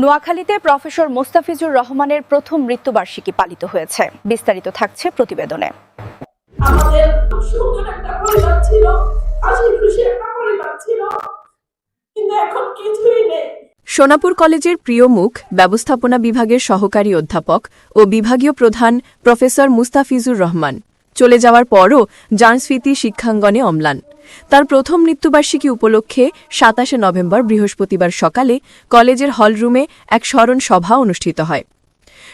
নোয়াখালীতে প্রফেসর মোস্তাফিজুর রহমানের প্রথম মৃত্যুবার্ষিকী পালিত হয়েছে। বিস্তারিত থাকছে প্রতিবেদনে। আমাদের সুন্দর একটা পরিবার ছিল হাসি খুশি একটা পরিবার ছিল কিন্তু এখন কিছুই নেই। সোনাপুর কলেজের প্রিয় মুখ ব্যবস্থাপনা বিভাগের সহকারী অধ্যাপক ও বিভাগীয় প্রধান প্রফেসর মুস্তাফিজুর রহমান। চলে যাওয়ার পরও জার্নস্ফীতি শিক্ষাঙ্গনে অম্লান। তার প্রথম মৃত্যুবার্ষিকী উপলক্ষে সাতাশে নভেম্বর বৃহস্পতিবার সকালে কলেজের হলরুমে এক স্মরণ সভা অনুষ্ঠিত হয়।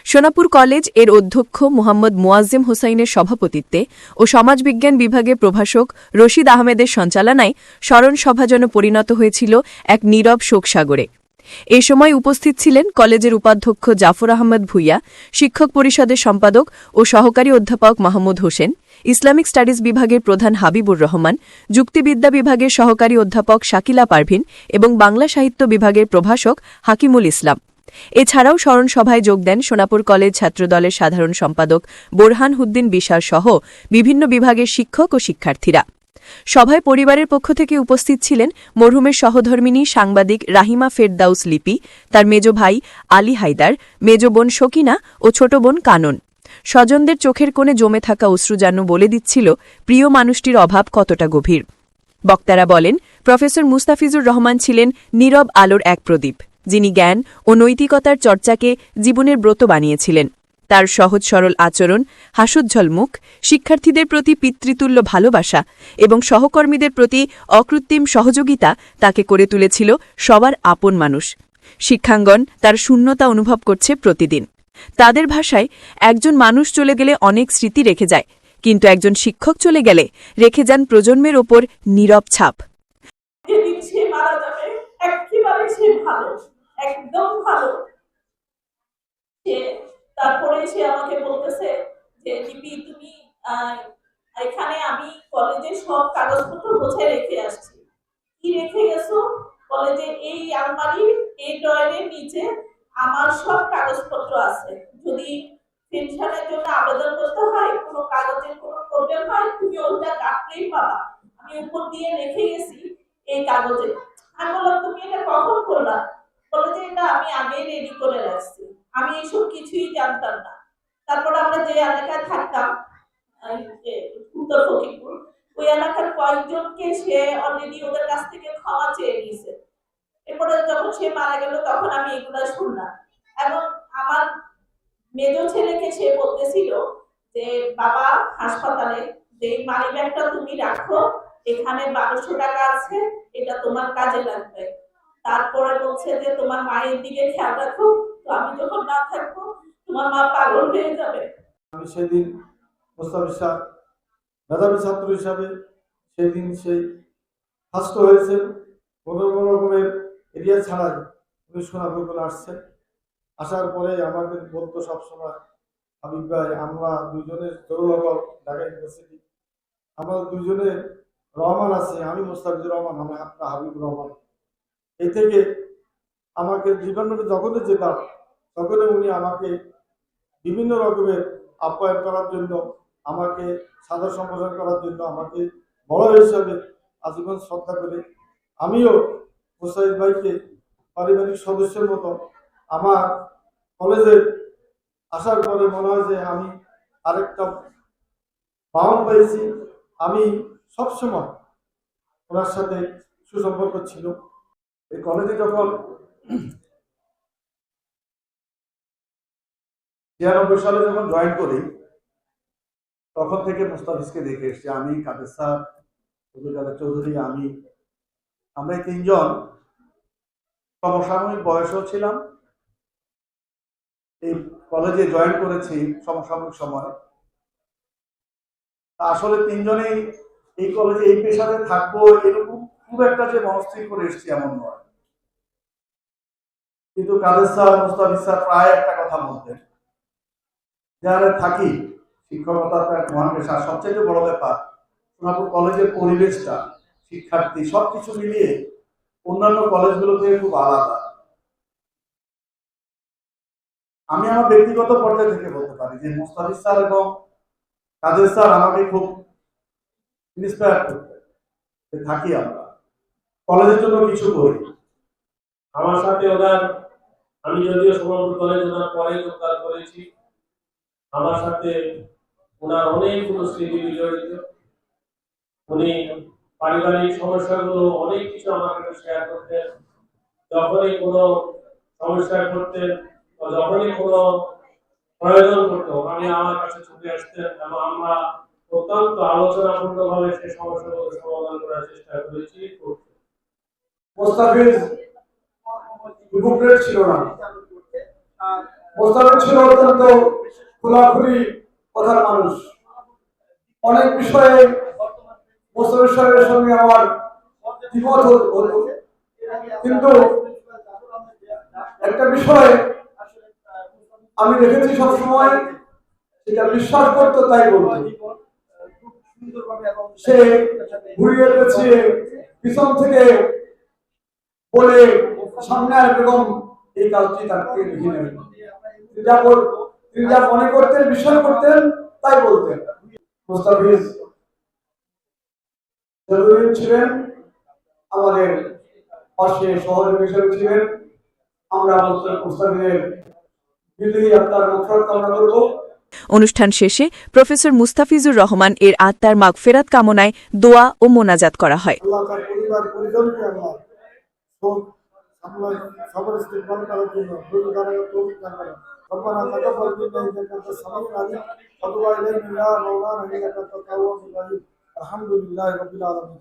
সোনাপুর কলেজের অধ্যক্ষ মোহাম্মদ মোয়াজ্জেম হোসাইনের সভাপতিত্বে ও সমাজবিজ্ঞান বিভাগে প্রভাষক রশিদ আহমেদের সঞ্চালনায় স্মরণ সভা যেন পরিণত হয়েছিল এক নীরব শোকসাগরে। এ সময় উপস্থিত ছিলেন কলেজের উপাধ্যক্ষ জাফর আহমদ ভুইয়া, শিক্ষক পরিষদের সম্পাদক ও সহকারী অধ্যাপক মাহমুদ হোসেন, ইসলামিক স্টাডিজ বিভাগের প্রধান হাবিবুর রহমান, যুক্তিবিদ্যা বিভাগের সহকারী অধ্যাপক শাকিলা পারভিন এবং বাংলা সাহিত্য বিভাগের প্রভাষক হাকিমুল ইসলাম। এছাড়াও স্মরণ সভায় যোগ দেন সোনাপুর কলেজ ছাত্রদলের সাধারণ সম্পাদক বোরহান হুদ্দিন বিশার সহ বিভিন্ন বিভাগের শিক্ষক ও শিক্ষার্থীরা। সভায় পরিবারের পক্ষ থেকে উপস্থিত ছিলেন মরহুমের সহধর্মিনী সাংবাদিক রাহিমা ফেরদাউস লিপি, তার মেজ ভাই আলী হায়দার, মেজ বোন শকিনা ও ছোট বোন কানন। স্বজনদের চোখের কোণে জমে থাকা অশ্রু যেন বলে দিচ্ছিল, প্রিয় মানুষটির অভাব কতটা গভীর। বক্তারা বলেন, প্রফেসর মুস্তাফিজুর রহমান ছিলেন নীরব আলোর এক প্রদীপ, যিনি জ্ঞান ও নৈতিকতার চর্চাকে জীবনের ব্রত বানিয়েছিলেন। তার সহজ সরল আচরণ হাসুজ্জ্বল মুখ, শিক্ষার্থীদের প্রতি পিতৃতুল্য ভালোবাসা এবং সহকর্মীদের প্রতি অকৃত্রিম সহযোগিতা তাকে করে তুলেছিল সবার আপন মানুষ। শিক্ষাঙ্গন তার শূন্যতা অনুভব করছে প্রতিদিন। তাদের ভাষায় একজন মানুষ চলে গেলে অনেক স্মৃতি রেখে যায়, কিন্তু একজন শিক্ষক চলে গেলে রেখে যান প্রজন্মের ওপর নীরব ছাপ। একদম ভালো। তারপরে সে আমাকে বলতেছে যে লিপি তুমি এখানে আমি কলেজে সব কাগজপত্র গোছায় রেখে আসছি। কি রেখে গেছো? কলেজে এই আলমারির, এই ড্রয়ারের নিচে আমার সব কাগজপত্র আছে। যদি পেনশনের জন্য আবেদন করতে হয়, কোনো কাগজের কোনো প্রবলেম হয়, তুমি ওটা ডাকলেই পাবা। আমি উপর দিয়ে রেখে গেছি এই কাগজে। আমি বললাম, তুমি এটা কখন করলা? বলে যে, এটা আমি আগেই রেডি করে রাখছি। আমি এইসব কিছুই জানতাম না। তারপর আমরা যে এলাকায় থাকতাম উত্তর ফকিরপুর, ওই এলাকার কয়েকজনকে সে অলরেডি ওদের কাছ থেকে ক্ষমা চেয়ে নিয়েছে। এরপরে যখন সে মারা গেল, তখন আমি এগুলা শুনলাম। এবং আমার মেজ ছেলেকে সে বলতেছিল যে, বাবা, হাসপাতালে যে মানি ব্যাগটা তুমি রাখো, এখানে বারোশো টাকা আছে, এটা তোমার কাজে লাগবে। তারপরে বলছে যে, তোমার মায়ের দিকে খেয়াল রাখো আমি যখন না থাকব, তোমার মা পাগল হয়ে যাবে। আমি সেদিন মোস্তাফিজ স্যার, মেধাবী ছাত্র হিসাবে সেদিন সেই ফার্স্ট হয়েছেন। কোনো কোনো রকমের এরিয়া ছাড়াই উনি সোনাপুর করে আসছেন। আসার পরে আমাদের বলতো সবসময় হাবিব ভাই, আমরা দুজনের জরুরগর ঢাকা ইউনিভার্সিটি। আমরা দুজনে রহমান আছে, আমি মোস্তাফিজুর রহমান আমি আপনার হাবিব রহমান। এই থেকে আমাকে জীবনে যখনই যেতাম তখনই উনি আমাকে বিভিন্ন রকমের আপ্যায়ন করার জন্য, আমাকে সাদর সম্বোধন করার জন্য, আমাকে বড় হিসাবে আজীবন শ্রদ্ধা করে আমিও মুসাইদ ভাইকে পারিবারিক সদস্যের মতো আমার কলেজে আসার পরে মনে হয় যে আমি আরেকটা বাহন পেয়েছি আমি সবসময় ওনার সাথে সুসম্পর্ক ছিল। এই কলেজে যখন ছিয়ানব্বই সালে যখন জয়েন করি, তখন থেকে মুস্তাফিজকে দেখে এসছি, আমি, কাদের স্যার কাদের চৌধুরী, আমি। আমরা তিনজন। সমসাময়িক বয়সও ছিলাম। এই কলেজে জয়েন করেছি সমসাময়িক সময়। আসলে তিনজনেই এই কলেজে এই পেশাতে থাকব এরকম খুব একটা যে মনস্থির করে এসছি এমন নয়। কিন্তু কাদের স্যার মুস্তাফিজ স্যার প্রায় একটা কথা বলতেন। যারা থাকি, শিক্ষকতা মহান পেশা সবচেয়ে বড় ব্যাপার, সোনাপুর কলেজের পরিবেশটা, শিক্ষার্থী, সবকিছু মিলিয়ে অন্যান্য কলেজগুলো থেকে খুব আলাদা। আমি আমার ব্যক্তিগত পর্যায়ে থেকে বলতে পারি যে মোস্তাফিজ স্যার এবং কাদের স্যার আমাকে খুব ইন্সপায়ার করতেন থাকি আমরা। কলেজের জন্য কিছু করি। আমার সাথে ওনার, আমি যদিও সোনাপুর কলেজ ওনার পরে যোগদান করেছি। আমার সাথে ওনার অনেকগুলো স্মৃতি বিজড়িত উনি পারিবারিক সমস্যাগুলো অনেক কিছু আমার সাথে শেয়ার করতেন। যখনই কোনো সমস্যায় পড়তেন বা যখনই কোনো প্রয়োজন পড়তো আমি আমার কাছে ছুটে আসতেন এবং আমরা অত্যন্ত আলোচনাপূর্ণ ভাবে সেই সমস্যাগুলো সমাধান করার চেষ্টা করেছি। মোস্তাফিজ হিপোক্রেট ছিল না। মোস্তাফিজ ছিল অত্যন্ত খোলাখুলি কথার মানুষ। অনেক বিষয়ে মোস্তাফিজ সাহেবের সঙ্গে আমার দ্বিমত হতো। কিন্তু একটা বিষয়ে আমি দেখেছি সব সময় সেটা বিশ্বাস করতো তাই বলতো। সে ঘুরিয়ে পেঁচিয়ে পিছন থেকে বলে, সামনে আর বেগম এই কাজটি তার থেকে লিখে নেবেন। যা বল- তিনি যা মনে করতেন বিশ্বাস করতেন তাই বলতেন। মুস্তাফিজ ছিলেন আমাদের পাশে সহযোগী হিসেবে ছিলেন। আমরা মুস্তাফিজের বিদেহী আত্মার কামনা করব। অনুষ্ঠান শেষে প্রফেসর মুস্তাফিজুর রহমান এর আত্মার মাগফেরাত কামনায় দোয়া ও মোনাজাত করা হয়। আল্লাহ তার পরিবার পরিজনকে আল্লাহ শোক আমরা সবার ربنا تقبل منا إنك أنت السميع العليم. وتب الينا يا مولانا إنك أنت التواب الرحيم. الحمد لله رب العالمين.